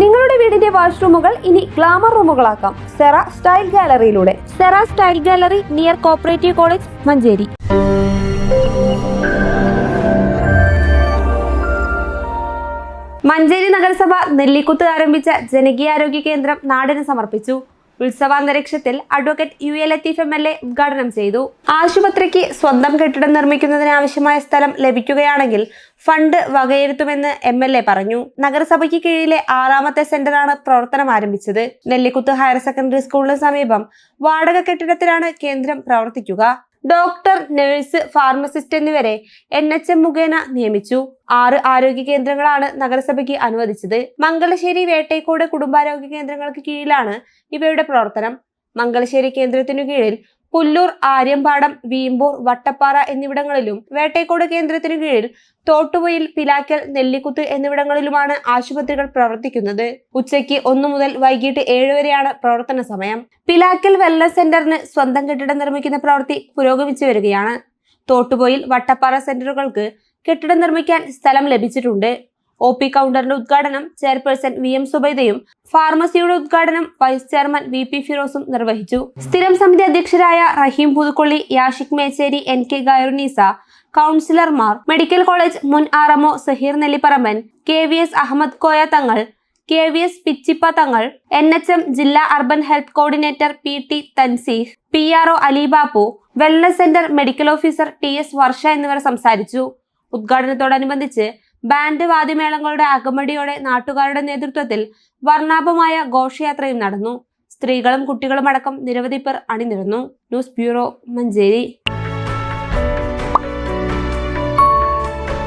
നിങ്ങളുടെ വീടിന്റെ വാഷ്റൂമുകൾ ഇനി ഗ്ലാമർ റൂമുകളാക്കാം. Cera style ഗാലറിയിലൂടെ. Sera style gallery near cooperative college Manjeri. Manjeri നഗരസഭ നെല്ലിക്കുത്ത് ആരംഭിച്ച ജനകീയാരോഗ്യ കേന്ദ്രം നാടിന് സമർപ്പിച്ചു. ഉത്സവാന്തരീക്ഷത്തിൽ advocate U A Latheef M L A ഉദ്ഘാടനം ചെയ്തു. ആശുപത്രിക്ക് സ്വന്തം കെട്ടിടം നിർമ്മിക്കുന്നതിനാവശ്യമായ സ്ഥലം ലഭിക്കുകയാണെങ്കിൽ ഫണ്ട് വകയിരുത്തുമെന്ന് എം എൽ എ പറഞ്ഞു. നഗരസഭയ്ക്ക് കീഴിലെ ആറാമത്തെ സെന്ററാണ് പ്രവർത്തനം ആരംഭിച്ചത്. നെല്ലിക്കുത്ത് ഹയർ സെക്കൻഡറി സ്കൂളിന് സമീപം വാടക കെട്ടിടത്തിലാണ് കേന്ദ്രം പ്രവർത്തിക്കുക. ഡോക്ടർ നഴ്സ് ഫാർമസിസ്റ്റ് എന്നിവരെ എൻ എച്ച് എം മുഖേന നിയമിച്ചു. ആറ് ആരോഗ്യ കേന്ദ്രങ്ങളാണ് നഗരസഭയ്ക്ക് അനുവദിച്ചത്. മംഗലശ്ശേരി വേട്ടേക്കോട് കുടുംബാരോഗ്യ കേന്ദ്രങ്ങൾക്ക് കീഴിലാണ് ഇവയുടെ പ്രവർത്തനം. മംഗലശ്ശേരി കേന്ദ്രത്തിനു കീഴിൽ പുല്ലൂർ ആര്യമ്പാടം വീമ്പൂർ വട്ടപ്പാറ എന്നിവിടങ്ങളിലും വേട്ടേക്കോട് കേന്ദ്രത്തിനു കീഴിൽ തോട്ടുപൊയിൽ പിലാക്കൽ നെല്ലിക്കുത്ത് എന്നിവിടങ്ങളിലുമാണ് ആശുപത്രികൾ പ്രവർത്തിക്കുന്നത്. ഉച്ചയ്ക്ക് ഒന്നു മുതൽ വൈകിട്ട് ഏഴ് വരെയാണ് പ്രവർത്തന സമയം. പിലാക്കൽ വെൽനസ് സെന്ററിന് സ്വന്തം കെട്ടിടം നിർമ്മിക്കുന്ന പ്രവൃത്തി പുരോഗമിച്ചു വരികയാണ്. തോട്ടുപൊയിൽ വട്ടപ്പാറ സെന്ററുകൾക്ക് കെട്ടിടം നിർമ്മിക്കാൻ സ്ഥലം ലഭിച്ചിട്ടുണ്ട്. ഒ പി കൗണ്ടറിന്റെ ഉദ്ഘാടനം ചെയർപേഴ്സൺ വി എം സുബൈദയും ഫാർമസിയുടെ ഉദ്ഘാടനം വൈസ് ചെയർമാൻ വി പി ഫിറോസും നിർവഹിച്ചു. സ്ഥിരം സമിതി അധ്യക്ഷരായ റഹീം പുതുക്കൊള്ളി യാഷിക് മേച്ചേരി എൻ കെ ഗൈറുനീസ കൗൺസിലർമാർ മെഡിക്കൽ കോളേജ് മുൻ R M O Saheer Nellipparamban K V S Ahammed Koya Thangal K V S Pichippa Thangal N H M ജില്ലാ urban health coordinator P T Thanseeh P R O Alibappu wellness centre medical officer T S Varsha എന്നിവർ സംസാരിച്ചു. ഉദ്ഘാടനത്തോടനുബന്ധിച്ച് band വാദ്യമേളങ്ങളുടെ അകമടിയോടെ നാട്ടുകാരുടെ നേതൃത്വത്തിൽ വർണാഭമായ ഘോഷയാത്രയും നടന്നു. സ്ത്രീകളും കുട്ടികളും അടക്കം നിരവധി പേർ അണിനിരന്നു. News bureau Manjeri.